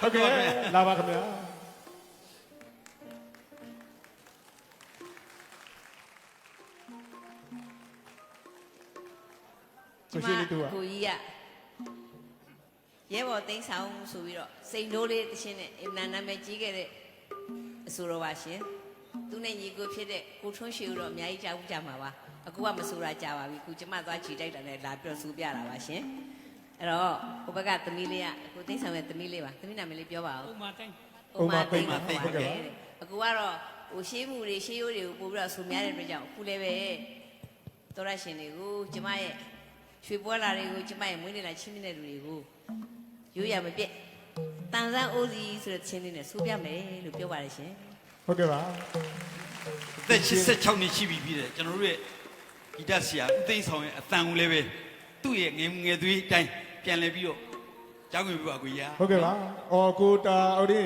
ဟုတ်ကဲ့လာပါခင်ဗျာကိုရှိလေးတူอ่ะကိုကြီးကရဲဘော်သိန်းဆောင်ဆိုပြီးတော့စိန်တိုးလေးတစ်ချင်းနဲ့အင်မတန်နာမည်ကြီးခဲ့တဲ့အဆိုတော်ပါရှင်သူနဲ့ညီကိုဖြစ်တဲ့ကိုထွန်းရှိဦးတော့အများကြီးကြောက်ကြမှာပါအခုကမဆိုတာကြာပါပြီခုကျမသွားချီတိုက်တာနဲ့လာပြီးတော့စူပြတာပါရှင် အဲ့တော့ဟိုဘက်ကသမီးလေးကကိုသိန်းဆောင်ရဲ့သမီးလေးပါသမီးနာမည်လေးပြောပါဦးဥမာတိုင်းဥမာသိမ့်ပါဟုတ်ကဲ့အခုကတော့ဟိုရှေးမှုတွေရှေးရိုးတွေကိုပို့ပြီးတော့ဆူများတဲ့အတွက်ကြောင့်အခုလည်းပဲသောရရှင်တွေကိုကျမရဲ့ရွှေပွဲလာတွေကိုကျမရဲ့မွေးနေ့လာချင်းနေတဲ့လူတွေကိုရိုးရမပြက်တန်ဆန်းအိုးစီဆိုတဲ့ချင်းလေးနဲ့ဆူပြမယ်လို့ပြောပါတယ်ရှင်ဟုတ်ကဲ့ပါအသက်86နှစ်ရှိပြီပြည်တယ်ကျွန်တော်တို့ရဲ့ဂီတဆရာဦးသိန်းဆောင်ရဲ့အတန်ကိုလည်းပဲသူ့ရဲ့ငယ်ငယ်သွေးတိုင်း ပြန်လဲပြီးတော့ကြောင်းဝင်ပြပါကိုကြီးဟုတ်ကဲ့ပါအော်ကိုတာဟုတ်ဒီ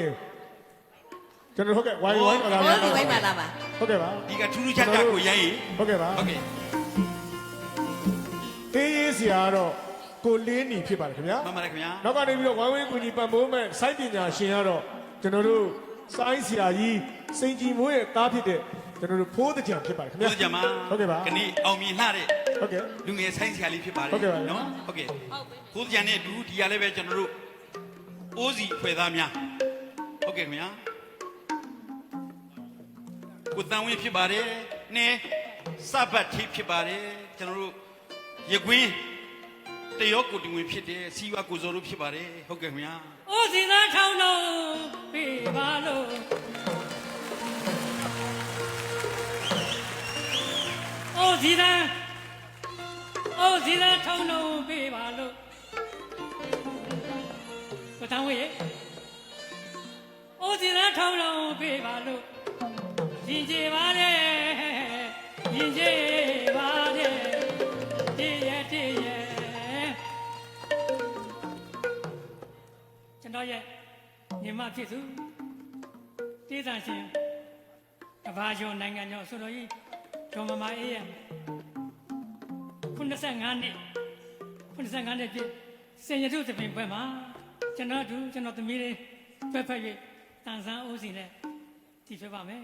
ကျွန်တော်ဟုတ်ကဲ့ဝိုင်းဝိုင်းပါလားဟိုဒီဝိုင်းပါလားပါဟုတ်ကဲ့ပါဒီကထူးထူးခြားခြားကိုရိုင်းရင်ဟုတ်ကဲ့ပါဟုတ်ကဲ့တေးရေးဆရာကတော့ကိုလင်းနီဖြစ်ပါတယ်ခင်ဗျာမှန်ပါတယ်ခင်ဗျာနောက်ကနေပြီးတော့ဝိုင်းဝန်းကူညီပံ့ပိုးမဲ့စိုင်းပညာရှင်ကတော့ကျွန်တော်တို့စိုင်းဆရာကြီးစိန်ကြည်မိုးရဲ့သားဖြစ်တဲ့ကျွန်တော်တို့ဖိုးတကြံဖြစ်ပါတယ်ခင်ဗျာဘုရားကြမှာဟုတ်ကဲ့ပါခဏအောင်မြင်လှတဲ့ ဟုတ်ကဲ့လူငယ်ဆိုင်းဆရာလေးဖြစ်ပါတယ်ဟုတ်ကဲ့ပါနော်ဟုတ်ကဲ့ဘုရားကြနဲ့လူဒီကလည်းပဲကျွန်တော်တို့အိုးစီဖွဲ့သားများဟုတ်ကဲ့ခင်ဗျာကိုတန်ဝင်းဖြစ်ပါတယ်နဲစပတ်ထိဖြစ်ပါတယ်ကျွန်တော်တို့ရကွင်းတရောကိုတင်ဝင်ဖြစ်တယ်စီဝါကိုဇော်တို့ဖြစ်ပါတယ်ဟုတ်ကဲ့ခင်ဗျာအိုးစီသားထောင်းတော့ပေးပါလို့အိုးစီသား အိုးစီသားထောင်းတော့ပေးပါလို့ကိုတောင်းဝေးအိုးစီသားထောင်းတော့ပေးပါလို့ရင်ကျေပါတယ်ရင်ကျေပါတယ်တည့်ရဲ့တည့်ရဲ့ကျွန်တော်ရဲ့ညီမဖြစ်သူတေးသန့်ရှင်ကဘာကျော်နိုင်ငံကျော်ဆိုတော်ကြီးဒေါ်မမအေးရဲ့ 95နှစ်95နှစ်ပြည့်စင်ရထုသပင်ပွဲမှာကျွန်တော်တို့ကျွန်တော်သမီးလေးဖက်ဖက်၍တန်ဆန်းအိုးစီနဲ့ဒီဖြစ်ပါမယ်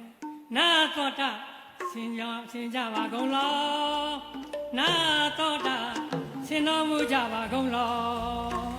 နာတော်တာစင်ကြစင်ကြပါကုန်လောနာတော်တာစင်တော်မူကြပါကုန်လော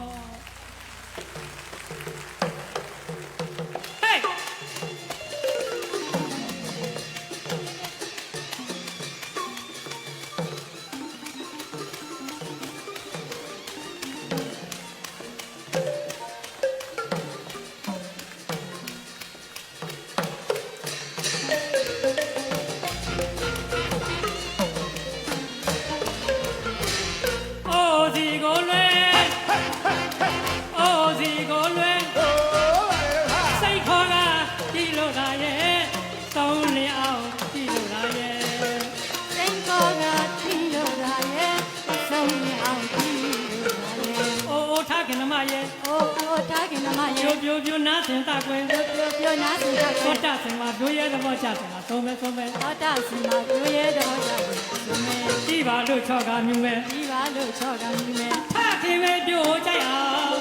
ခင်သမားရဲ့အိုးအိုးထားခင်မပြိုရဲ့ပြိုပြိုနားစင်တကွယ်ပြောပြောပြောနာစင်တာသောတာစင်မှာပြိုရဲသဘောချတယ်မှာသုံးမဲသုံးမဲဟောတာစင်မှာပြောရဲတော့ကြတယ်ဒီမဲ့ကြည်ပါလို့ချော့ကမြူမဲဒီပါလို့ချော့ကမြည်မဲ့ဖခင်မဲပြိုကြိုက်အောင်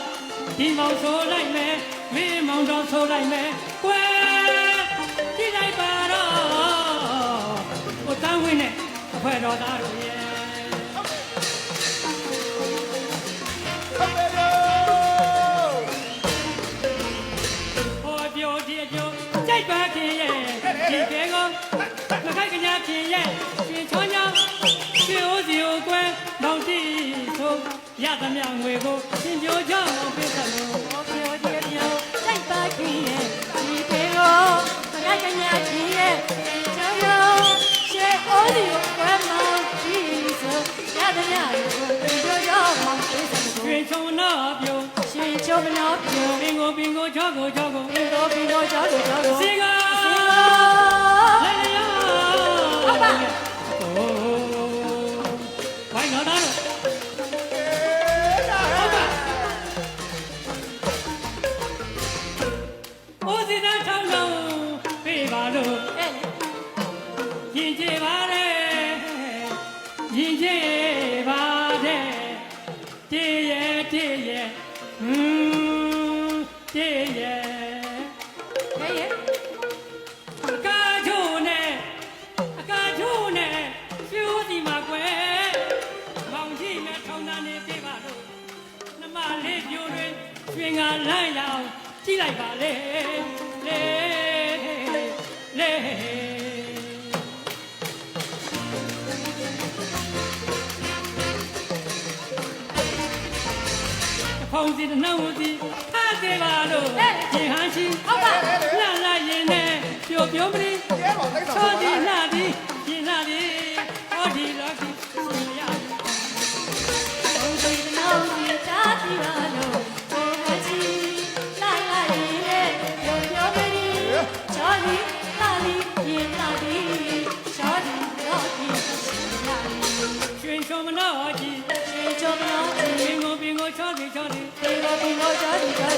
ဒီမောင်ဆိုလိုက်မဲမင်းမောင်တော်ဆိုလိုက်မဲကွယ်ကြည့်လိုက်ပါတော့ကိုတန်းဝင်းနဲ့အဖွဲတော်သားတို့ရဲ့ က်ကညာခင်ရဲ့ရှင်ချောင်းချောင်းရှင်ဦးစီကိုကွယ်မောင်တီဆိုရသမျှငွေကိုရှင်ပြိုချောင်းအောင်ပေးသလိုဟောပြောဒီပြောစိတ်ပါခင်ရဲ့ဒီပေကိုမကကညာခင်ရဲ့ချောရောရှေအိုးဒီကိုကွယ်မောင်းဒီဆိုရတဲ့ရကိုပြောကြောမောင်းပေးစံရွကိုှေချုံတော့ပြိုရှင်ချုံမနောပြောပင်ကိုပင်ကိုချောကိုချောကိုဘင်းတော့ဘင်းတော့ကြောက်တော့ကြောက်တော့စီကစီက ဟု ဖုံးစီနှောင်းစီထားသေးပါလို့ရင်ဟန်းရှိဟုတ်ပါလှလှရင်နဲ့ပျော်ပျော်မလေးရဲပါတိုက်ချောဆောင်ဒီပါလှဒီ တေ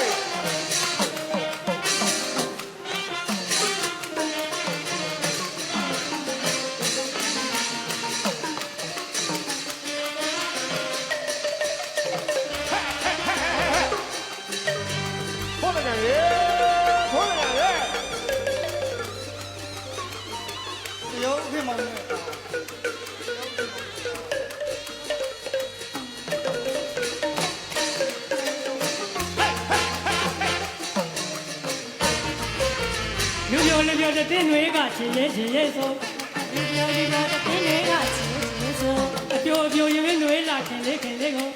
ဆို မျိုးမျိုးလေးမျိုးတဲ့တင်းတွေကချင်ရဲ့ချင်ရဲ့ဆိုဒီလိုဒီလိုတပင်းတွေကချင်းချင်းဆိုအပြိုအပြိုရင်တွေလာခင်လေးခင်လေးကို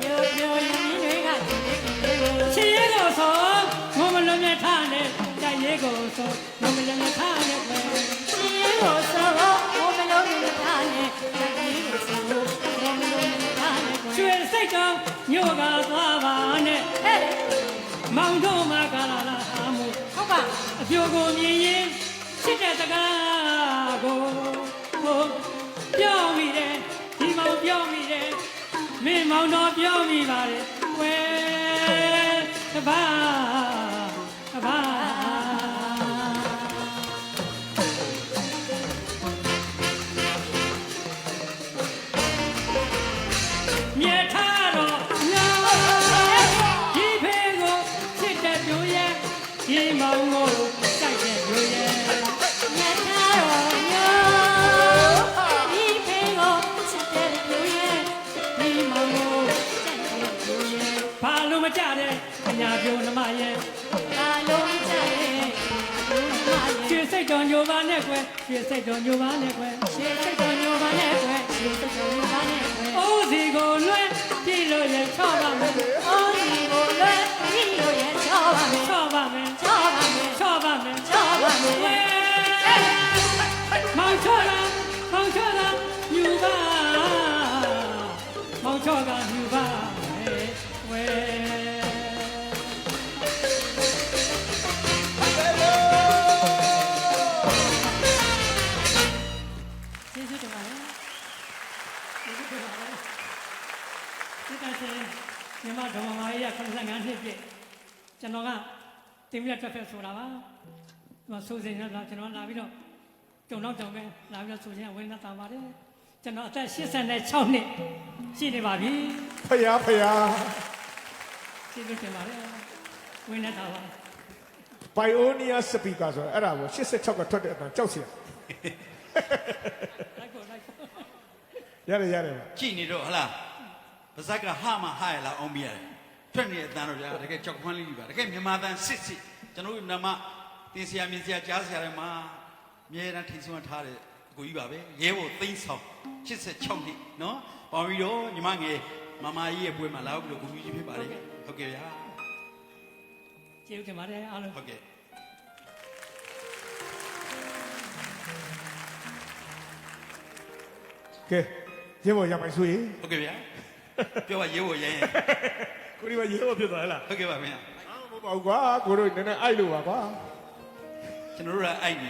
ပြောပြောရင်တွေကချင်းချင်းလေးကိုချင်ရဲ့ကိုဆိုငုံမလုံးမြထားနဲ့တိုက်ရဲ့ကိုဆိုငုံမလုံးမြထားနဲ့ပဲရှင်ရင်ကိုဆိုဘုံမလုံးနဲ့ထားနဲ့ဒီကိုဆိုဘုံမလုံးနဲ့ထားနဲ့ကိုကျွေစိတ်ကောင်းညို့ကသွားပါနဲ့ဟဲ့မောင် အပြိုကိုမြင်ရင်ချစ်တဲ့တကားကိုဟိုပြောမိတယ်ဒီမောင်ပြောမိတယ်မင်းမောင်တော်ပြောမိပါတယ်ဝဲတပါတပါ ဘာလို့မကြတဲ့အညာပြိုနှမရဲ့ဘာလုံးချရဲ့လူမရဲ့ရွှေစိတ်တော်ညိုပါနဲ့ကွယ်ရွှေစိတ်တော်ညိုပါနဲ့ကွယ်ရှေ့စိတ်တော်ညိုပါနဲ့ကွယ်ရှေ့စိတ်တော်ညိုပါနဲ့ကွယ်အိုးစီကိုလွှဲကြည့်လို့ရဲ့ချော့ပါမယ်အော်ဒီကိုလွ တင်ပြထွက်ဖက်ဆိုတာပါဒီမှာစိုးစိမ်နဲ့လာကျွန်တော်လာပြီးတော့ကြုံတော့ကြုံပဲလာပြီးတော့ဆိုခြင်းဝင်းနေတာပါတယ်ကျွန်တော်အသက်86နှစ်ရှိနေပါပြီဖယားဖယားကျေးဇူးတင်ပါတယ်ဝင်းနေတာပါဘိုင်အိုနီယာစပီကာဆိုတော့အဲ့ဒါကို86ကထွက်တဲ့အတန်ကြောက်စရာလိုက်ကိုလိုက်ကိုရတယ်ရတယ်ကြည်နေတော့ဟလားပါဇက်ကဟာမဟာရလားအောင်ပြရတယ် ထွက်နေတဲ့အတန်းတော့ဗျာတကယ်ကြောက်ခွန်းလေးကြီးပါတကယ်မြန်မာတန်စစ်စစ်ကျွန်တော်တို့နမတင်ဆရာမြင်ဆရာကြားဆရာတွေမှာအမြဲတမ်းထိတ်ဆုံးထားတယ်အကိုကြီးပါပဲရဲဘော်သိန်းဆောင်86နှစ်နော်ပေါင်ပြီးတော့ညီမငယ်မမကြီးရဲ့ပွဲမှာလာပြီးတော့ဂုဏ်ကြီးဖြစ်ပါတယ်ဟုတ်ကဲ့ဗျာကျေးဇူးတင်ပါတယ်အားလုံးဟုတ်ကဲ့ကဲရေဘော်ရပိုင်ဆိုရင်ဟုတ်ကဲ့ဗျာပြောပါရဲဘော်ရဲရင် ကိုဒီမှာရေဘောဖြစ်သွားဟဲ့လားဟုတ်ကဲ့ပါဗျာအာမဟုတ်ပါဘူးကွာကိုတို့နည်းနည်းအိုက်လို့ပါကွာကျွန်တော်တို့ကအဲ့နေ